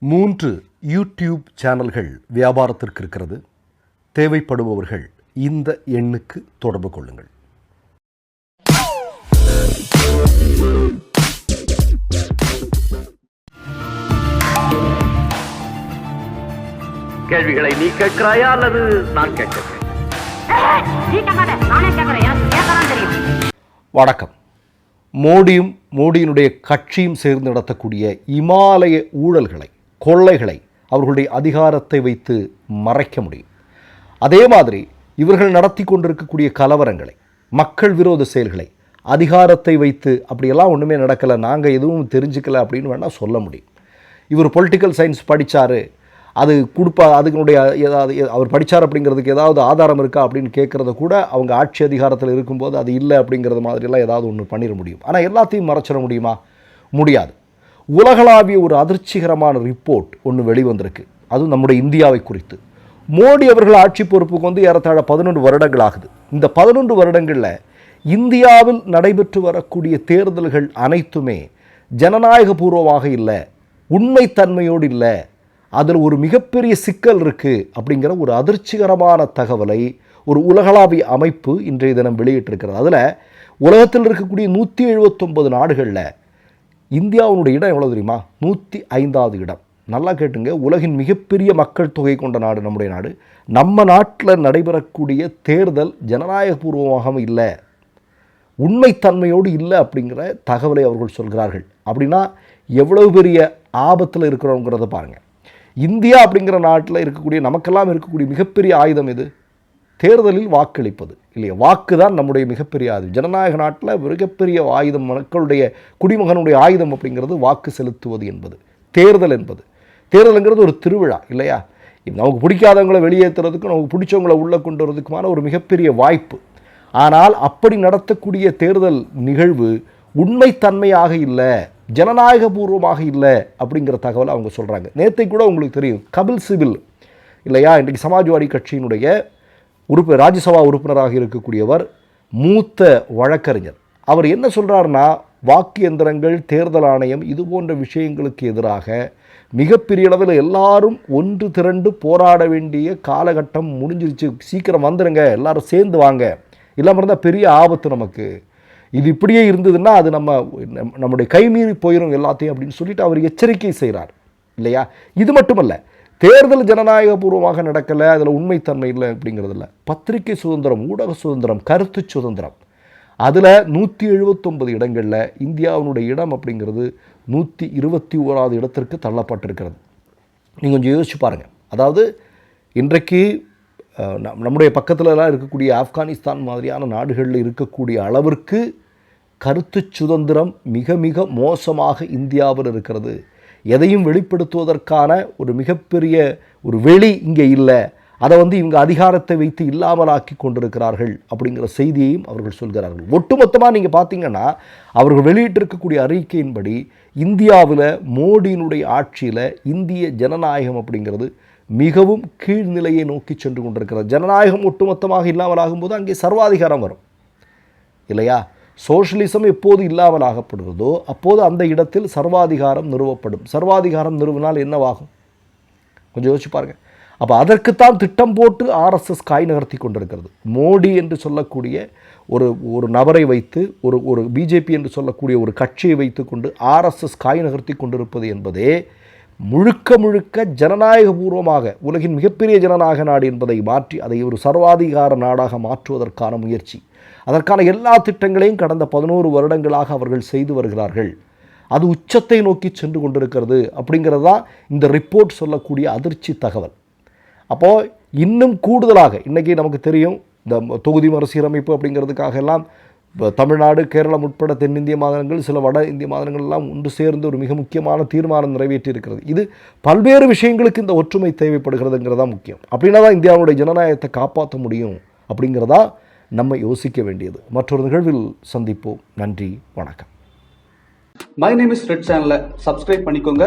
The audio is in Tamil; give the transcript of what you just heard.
மூன்று யூடியூப் சேனல்கள் வியாபாரத்திற்கு இருக்கிறது. தேவைப்படுபவர்கள் இந்த எண்ணுக்கு தொடர்பு கொள்ளுங்கள். கேள்விகளை நீ கேட்கிறாயா அல்லது நான் கேட்கிறேன் வணக்கம். மோடியும் மோடியினுடைய கட்சியும் சேர்ந்து நடத்தக்கூடிய இமாலய ஊழல்களை கொள்ளைகளை அவர்களுடைய அதிகாரத்தை வைத்து மறைக்க முடியும். அதே மாதிரி இவர்கள் நடத்தி கொண்டிருக்கக்கூடிய கலவரங்களை மக்கள் விரோத செயல்களை அதிகாரத்தை வைத்து அப்படியெல்லாம் ஒன்றுமே நடக்கலை நாங்கள் எதுவும் தெரிஞ்சுக்கல அப்படின்னு வேணால் சொல்ல முடியும். இவர் பொலிட்டிக்கல் சயின்ஸ் படித்தார் அது கொடுப்பா அதுக்குனுடைய ஏதாவது அவர் படித்தார் அப்படிங்கிறதுக்கு ஏதாவது ஆதாரம் இருக்கா அப்படின்னு கேட்குறத கூட அவங்க ஆட்சி அதிகாரத்தில் இருக்கும்போது அது இல்லை அப்படிங்கிறது மாதிரிலாம் ஏதாவது ஒன்று பண்ணிட முடியும். ஆனால் எல்லாத்தையும் மறைச்சிட முடியுமா? முடியாது. உலகளாவிய ஒரு அதிர்ச்சிகரமான ரிப்போர்ட் ஒன்று வெளிவந்திருக்கு. அதுவும் நம்முடைய இந்தியாவை குறித்து. மோடி அவர்கள் ஆட்சி பொறுப்புக்கு வந்து ஏறத்தாழ பதினொன்று வருடங்கள் ஆகுது. இந்த பதினொன்று வருடங்களில் இந்தியாவில் நடைபெற்று வரக்கூடிய தேர்தல்கள் அனைத்துமே ஜனநாயகபூர்வமாக இல்லை உண்மைத்தன்மையோடு இல்லை அதில் ஒரு மிகப்பெரிய சிக்கல் இருக்குது அப்படிங்கிற ஒரு அதிர்ச்சிகரமான தகவலை ஒரு உலகளாவிய அமைப்பு இன்றைய தினம் வெளியிட்டிருக்கிறது. அதில் உலகத்தில் இருக்கக்கூடிய நூற்றி எழுபத்தொம்பது நாடுகளில் இந்தியாவினுடைய இடம் எவ்வளோ தெரியுமா? நூற்றி ஐந்தாவது இடம். நல்லா கேட்டுங்க. உலகின் மிகப்பெரிய மக்கள் தொகை கொண்ட நாடு நம்முடைய நாடு. நம்ம நாட்டில் நடைபெறக்கூடிய தேர்தல் ஜனநாயகபூர்வமாக இல்லை. உண்மைத்தன்மையோடு இல்லை அப்படிங்கிற தகவலை அவர்கள் சொல்கிறார்கள். அப்படின்னா எவ்வளவு பெரிய ஆபத்தில் இருக்கிறோங்கிறத பாருங்கள் இந்தியா அப்படிங்கிற நாட்டில் இருக்கக்கூடிய நமக்கெல்லாம் இருக்கக்கூடிய மிகப்பெரிய ஆயுதம் எது? தேர்தலில் வாக்களிப்பது. இல்லையா? வாக்கு தான் நம்முடைய மிகப்பெரிய ஆயுதம். ஜனநாயக நாட்டில் மிகப்பெரிய ஆயுதம் மக்களுடைய குடிமகனுடைய ஆயுதம் அப்படிங்கிறது வாக்கு செலுத்துவது என்பது. தேர்தல் என்பது. தேர்தலுங்கிறது ஒரு திருவிழா இல்லையா? நமக்கு பிடிக்காதவங்களை வெளியேற்றுறதுக்கும் நமக்கு பிடிச்சவங்களை உள்ளே கொண்டு வரதுக்குமான ஒரு மிகப்பெரிய வாய்ப்பு. ஆனால் அப்படி நடத்தக்கூடிய தேர்தல் நிகழ்வு உண்மைத்தன்மையாக இல்லை ஜனநாயகபூர்வமாக இல்லை அப்படிங்கிற தகவலை அவங்க சொல்கிறாங்க நேற்றை கூட உங்களுக்கு தெரியும். கபில் சிபில் இல்லையா? இன்றைக்கு சமாஜ்வாடி கட்சியினுடைய உறுப்பு ராஜ்யசபா உறுப்பினராக இருக்கக்கூடியவர் மூத்த வழக்கறிஞர். அவர் என்ன சொல்கிறாருன்னா வாக்கு எந்திரங்கள் தேர்தல் ஆணையம் இது போன்ற விஷயங்களுக்கு எதிராக மிகப்பெரிய அளவில் எல்லாரும் ஒன்று திரண்டு போராட வேண்டிய காலகட்டம் முடிஞ்சிருச்சு. சீக்கிரம் வந்துடுங்க எல்லாரும் சேர்ந்து வாங்க. இல்லாமல் இருந்தால் பெரிய ஆபத்து நமக்கு. இது இப்படியே இருந்ததுன்னா அது நம்ம நம்முடைய கைமீறி போயிடும் எல்லாத்தையும் அப்படின்னு சொல்லிட்டு அவர் எச்சரிக்கை செய்கிறார் இல்லையா? இது மட்டுமல்ல தேர்தல் ஜனநாயகபூர்வமாக நடக்கலை அதில் உண்மைத்தன்மை இல்லை அப்படிங்கிறது இல்லை. பத்திரிகை சுதந்திரம் ஊடக சுதந்திரம் கருத்து சுதந்திரம். அதில் நூற்றி எழுபத்தொன்பது இடங்களில் இந்தியாவினுடைய இடம் அப்படிங்கிறது நூற்றி இருபத்தி ஓராவது இடத்திற்கு தள்ளப்பட்டிருக்கிறது. நீங்கள் கொஞ்சம் யோசிச்சு பாருங்கள் அதாவது இன்றைக்கு நம்- நம்முடைய பக்கத்துலலாம் இருக்கக்கூடிய ஆப்கானிஸ்தான் மாதிரியான நாடுகளில் இருக்கக்கூடிய அளவிற்கு கருத்து சுதந்திரம் மிக மிக மோசமாக இந்தியாவில் இருக்கிறது. எதையும் வெளிப்படுத்துவதற்கான ஒரு மிகப்பெரிய ஒரு வெளி இங்கே இல்லை. அதை வந்து இவங்க அதிகாரத்தை வைத்து இல்லாமலாக்கி கொண்டிருக்கிறார்கள் அப்படிங்கிற செய்தியையும் அவர்கள் சொல்கிறார்கள். ஒட்டுமொத்தமாக நீங்கள் பார்த்தீங்கன்னா அவர்கள் வெளியிட்டிருக்கக்கூடிய அறிக்கையின்படி இந்தியாவில் மோடியினுடைய ஆட்சியில் இந்திய ஜனநாயகம் அப்படிங்கிறது மிகவும் கீழ்நிலையை நோக்கி சென்று கொண்டிருக்கிறது. ஜனநாயகம் ஒட்டுமொத்தமாக இல்லாமல் ஆகும்போது அங்கே சர்வாதிகாரம் வரும். இல்லையா? சோஷலிசம் எப்போது இல்லாமல் ஆகப்படுகிறதோ அப்போது அந்த இடத்தில் சர்வாதிகாரம் நிறுவப்படும். சர்வாதிகாரம் நிறுவினால் என்னவாகும்? கொஞ்சம் யோசிச்சு பாருங்க. அப்போ அதற்குத்தான் திட்டம் போட்டு ஆர்எஸ்எஸ் காய் நகர்த்தி கொண்டிருக்கிறது. மோடி என்று சொல்லக்கூடிய ஒரு ஒரு நபரை வைத்து ஒரு ஒரு பிஜேபி என்று சொல்லக்கூடிய ஒரு கட்சியை வைத்துக்கொண்டு ஆர்எஸ்எஸ் காய் நகர்த்தி கொண்டிருப்பது என்பதே முழுக்க முழுக்க ஜனநாயகபூர்வமாக உலகின் மிகப்பெரிய ஜனநாயக நாடு என்பதை மாற்றி அதை ஒரு சர்வாதிகார நாடாக மாற்றுவதற்கான முயற்சி. அதற்கான எல்லா திட்டங்களையும் கடந்த பதினோரு வருடங்களாக அவர்கள் செய்து வருகிறார்கள். அது உச்சத்தை நோக்கி சென்று கொண்டிருக்கிறது அப்படிங்கிறது தான் இந்த ரிப்போர்ட் சொல்லக்கூடிய அதிர்ச்சி தகவல். அப்போது இன்னும் கூடுதலாக இன்றைக்கி நமக்கு தெரியும் இந்த தொகுதி மறுசீரமைப்பு அப்படிங்கிறதுக்காக எல்லாம் தமிழ்நாடு கேரளம் உட்பட தென்னிந்திய மாநிலங்கள் சில வட இந்திய மாநிலங்கள் எல்லாம் ஒன்று சேர்ந்து ஒரு மிக முக்கியமான தீர்மானம் நிறைவேற்றி இருக்கிறது இது பல்வேறு விஷயங்களுக்கு இந்த ஒற்றுமை தேவைப்படுகிறதுங்கிறதா முக்கியம். அப்படின்னா தான் இந்தியாவுடைய ஜனநாயகத்தை காப்பாற்ற முடியும் அப்படிங்கிறதா நம்ம யோசிக்க வேண்டியது. மற்றொரு நிகழ்வில் சந்திப்போம். நன்றி வணக்கம். மை நேம் இஸ் ரெட் சேனலை சப்ஸ்கிரைப் பண்ணிக்கோங்க.